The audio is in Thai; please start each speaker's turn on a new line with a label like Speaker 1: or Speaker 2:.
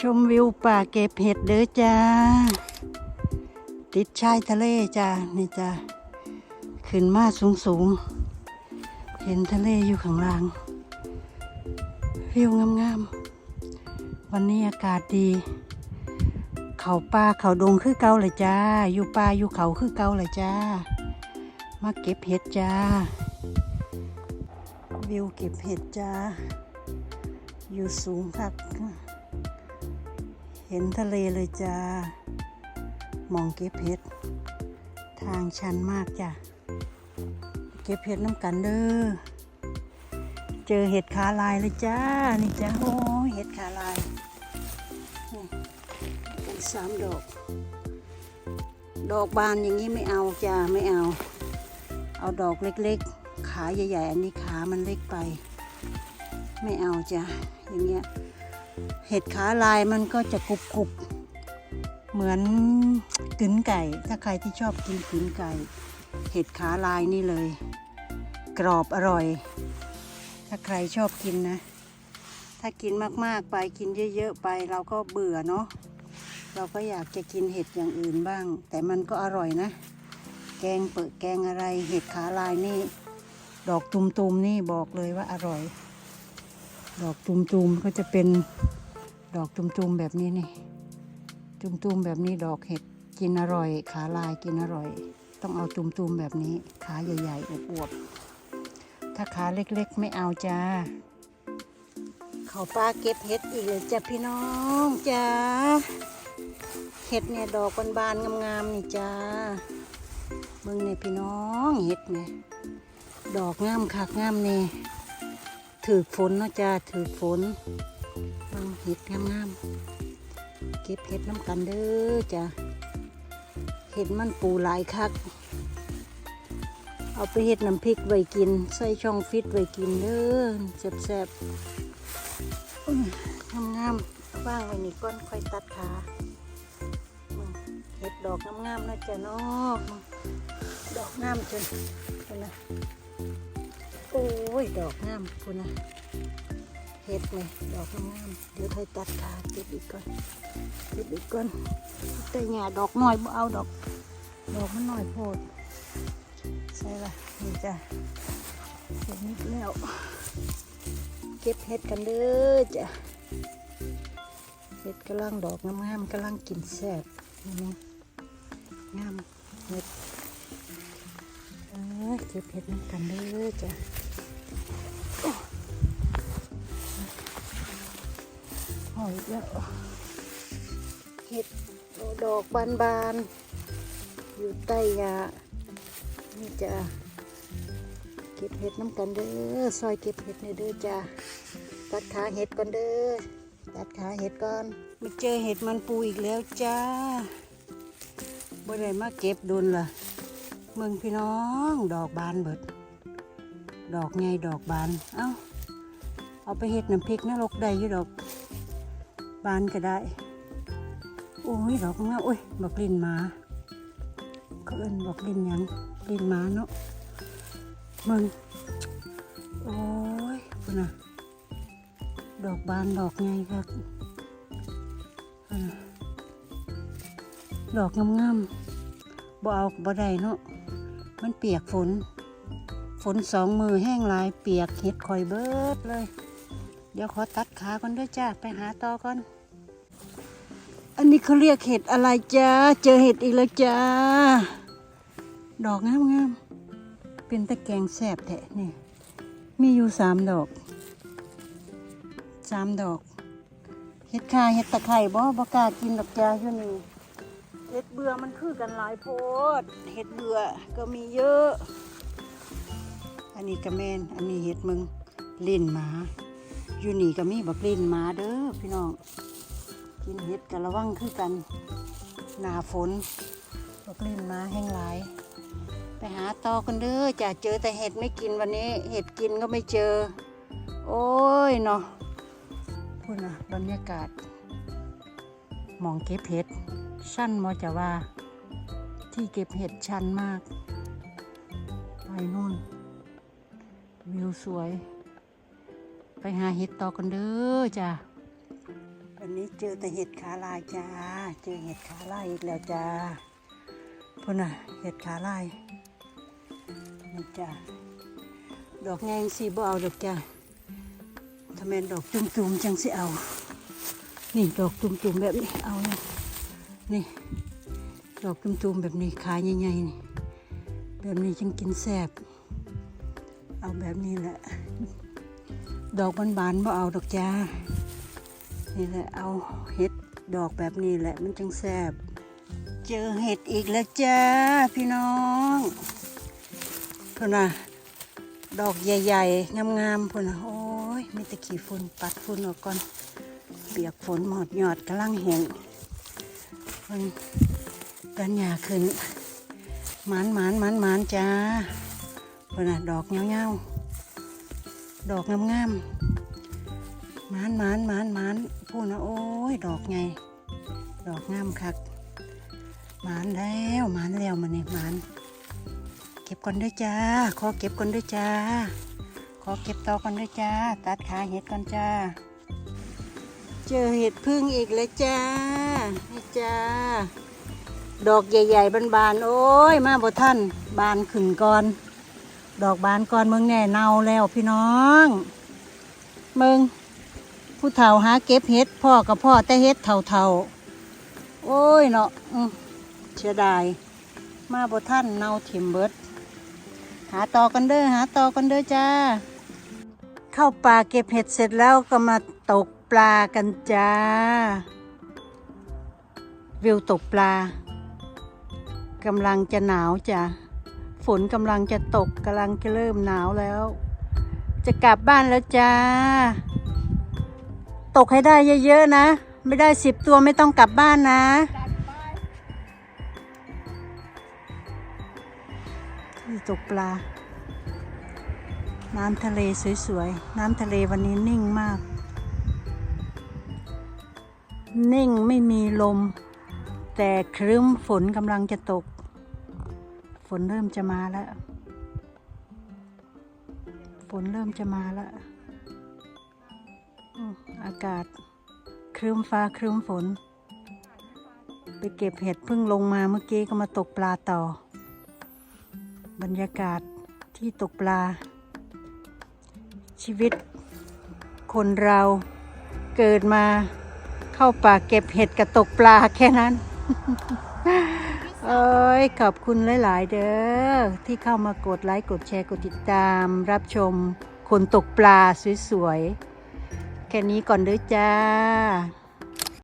Speaker 1: ชมวิวป่าเก็บเห็ดเด้อจ้า ติดชายทะเลจ้า นี่จ้า ขึ้นมาสูงสูง เห็นทะเลอยู่ข้างล่าง วิวงามๆ วันนี้อากาศดี เขาป่าเขาดงคือเก่าเลยจ้า อยู่ป่าอยู่เขาคือเก่าเลยจ้า มาเก็บเห็ดจ้า วิวเก็บเห็ดจ้า อยู่สูงคัก ห็นทะเลเลยจ้ามองเก็บเห็ดทางชันมากจ้ะ เก็บเห็ดน้ำกันเด้อ เจอเห็ดขาลายเลยจ้า นี่จ้าโอ้เห็ดขาลายนี่สามดอก ดอกบานอย่างนี้ไม่เอาจ้าไม่เอา เอาดอกเล็กๆ ขาใหญ่ๆ อันนี้ขามันเล็กไป ไม่เอาจ้ะอย่างเงี้ย เห็ดขาลายมันก็จะกรุบกรุบเหมือนกึนไก่ ถ้าใครที่ชอบกินกึนไก่ เห็ดขาลายนี่เลย กรอบอร่อย ถ้าใครชอบกินนะ ถ้ากินมากๆไปกินเยอะๆไปเราก็เบื่อเนาะเราก็อยากจะกินเห็ดอย่างอื่นบ้าง แต่มันก็อร่อยนะ แกงเปิดแกงอะไรเห็ดขาลายนี่ ดอกตุมๆนี่บอกเลยว่าอร่อย ดอกตุมๆก็จะเป็น ดอกตุมๆแบบนี้นี่ตุมๆแบบนี้ดอกเห็ดกินอร่อย ขาลายกินอร่อย ต้องเอาตุมๆแบบนี้ขาใหญ่ๆอวบๆถ้าขาเล็กๆ ไม่เอาจ้าเขาปลาเก็บเห็ดอีกเลยจ้ะพี่น้องจ้าเห็ดเนี่ยดอกบานๆงามๆนี่จ้าเบิ่งเนี่ยพี่น้องเห็ดเนี่ยดอกงามคักงามเนี่ยถือฝนเนาะจ้าถือฝน เห็ดงามๆเก็บเห็ดน้ำกันเด้อจ้าเห็ดมันปูหลายคัก เอาไปเห็ดน้ำพริกไว้กิน ใส่ช่องฟิตไว้กินเด้อแซ่บๆงามๆเอาบ้างไว้นี่ก้อนค่อยตัดขาเห็ดดอกงามๆนะจ้ะนาะดอกงามจนจนนะโอ้ย ดอกงามคุณนะ เห็ดไหมดอกงามเดี๋ยวเธอตัดขาเก็บอีกก่อนเก็บอีกก่อนแต่หญ้าดอกน้อยบ่เอาดอก ดอกมันน้อยโพดใช่ละนี่จ้ะเห็ดนิดแล้ว เก็บเห็ดกันเด้อจ้ะเห็ดกำลังดอกงามๆกำลังกินแซ่บนี่งามเห็ดเออเก็บเห็ดกันเด้อจ้ะ อยแล้วเห็ดดอกบานๆ อยู่ใต้ยานี่จ้ะเก็บเห็ดน้ำกันเด้อซอยเก็บเห็ดเนี่ยเด้อจ้ะตัดขาเห็ดก่อนเด้อตัดขาเห็ดก่อนไม่เจอเห็ดมันปูอีกแล้วจ้าบ่ได้มาเก็บดุนล่ะเมืองพี่น้องดอกบานเบิด ดอกไงดอกบาน เอ้า เอาไปเห็ดน้ำพริกนะลกได้อยู่ดอก บานก็ได้ โอ้ยดอกงาโอ้ยบอกลินหมาเขาเอินบอกลินยังลินหมาเนาะมืองโอ้ยคุณนะดอกบานดอกไงครับดอกงามๆบ่เอาบ่ได้เนาะมันเปียกฝน ฝนสองมือแห้งลายเปียกเห็ดคอยเบิดเลย เดี๋ยวขอตัดขาก่อนด้วยจ้า ไปหาต่อก่อน อันนี้เขาเรียกเห็ดอะไรจ้า เจอเห็ดอีกแล้วจ้า ดอกงามงามเป็นตะแกงแสบแทะนี่ มีอยู่สามดอก สามดอก เห็ดคาเห็ดตะไคร่บ่บ่กล้ากินดอกจ้าอยู่นี่ เห็ดเบื่อมันคือกันหลายโพด เห็ดเบื่อก็มีเยอะ อันนี้กระแมน อันนี้เห็ดมึง ลิ้นหมา อยู่นี่ก็มีบักลิ้นหมาเด้อพี่น้อง กินเห็ดกันระวังคือกันหนาฝนบักลิ้นมาแห้งหลาย ไปหาตอกันเด้อจะเจอแต่เห็ดไม่กินวันนี้ เห็ดกินก็ไม่เจอ โอ้ยเนาะพูดนะบรรยากาศหมองเก็บเห็ดชั้นมอจะว่า ที่เก็บเห็ดชันมาก ไปนู่น วิวสวย ไปหาเห็ดต่อกันเด้อจ้ะ นี้เจอแต่เห็ดขาลายจ้า เจอเห็ดขาลายอีกแล้วจ้าพุ่นน่ะเห็ดขาลายนี่จ้าดอกแงงสีบ่เอาดอกจ้าถ้าแม่นดอกจุ่มๆจังสิเอา นี่ดอกจุ่มๆแบบนี้เอาเนี่ยนี่ ดอกจุ่มๆแบบนี้ขาใหญ่ๆนี่แบบนี้จังกินแซ่บเอาแบบนี้แหละ ดอกบานๆบ่เอาดอกจ้า นี่แหละเอาเห็ดดอกแบบนี้แหละมันจังแซ่บเจอเห็ดอีกแล้วจ้าพี่น้องพุ่นน่ะดอกใหญ่ๆ งามๆพุ่นน่ะโอ้ยมีตะขี้ฝุ่นปัดฝุ่นออกก่อนเปียกฝนหมดหยอดกำลังแห้งมันกันหยาขึ้นหมานหมานหมานหมานจ้าพุ่นน่ะดอกเงาๆดอกงามๆ มานมานมานมานพูดนะโอ้ย ดอกไง ดอกงามคักมานแล้วมานแล้วมันนี่มาน เก็บก่อนด้วยจ้า ขอเก็บก่อนด้วยจ้า ขอเก็บต่อก่อนด้วยจ้า ตัดขาเห็ดก่อนจ้า เจอเห็ดพึ่งอีกแล้วจ้านี่จ้า ดอกใหญ่ๆบานๆโอ้ย มาบ่ท่าน บานขึ้นก่อน ดอกบานก่อนเมืองแน่เน่าแล้วพี่น้อง เมือง ผู้เฒ่าหาเก็บเห็ดพ่อกับพ่อแต่เห็ดเฒ่าๆ โอ้ยเนาะเสียดาย มาบ่ท่านเนาถิ่มเบิด หาต่อกันเด้อหาต่อกันเด้อจ้า เข้าป่าเก็บเห็ดเสร็จแล้วก็มาตกปลากันจ้า วิวตกปลากำลังจะหนาวจ้ะฝนกำลังจะตกกำลังจะเริ่มหนาวแล้ว จะกลับบ้านแล้วจ้า ตกให้ได้เยอะๆนะ ไม่ได้สิบตัวไม่ต้องกลับบ้านนะ ที่ตกปลา น้ำทะเลสวยๆ น้ำทะเลวันนี้นิ่งมาก นิ่งไม่มีลม แต่ครึ้มฝนกำลังจะตก ฝนเริ่มจะมาแล้ว ฝนเริ่มจะมาแล้ว อากาศครึ้มฟ้าครึ้มฝน ไปเก็บเห็ดเพิ่งลงมาเมื่อกี้ก็มาตกปลาต่อ บรรยากาศที่ตกปลา ชีวิต คนเราเกิดมาเข้าป่าเก็บเห็ดกับตกปลาแค่นั้น เอ้ยขอบคุณหลาย ๆ เด้อที่เข้ามากดไลค์ กดแชร์ กดติดตาม รับชมคนตกปลาสวย ๆ แค่นี้ก่อนเด้อจ้า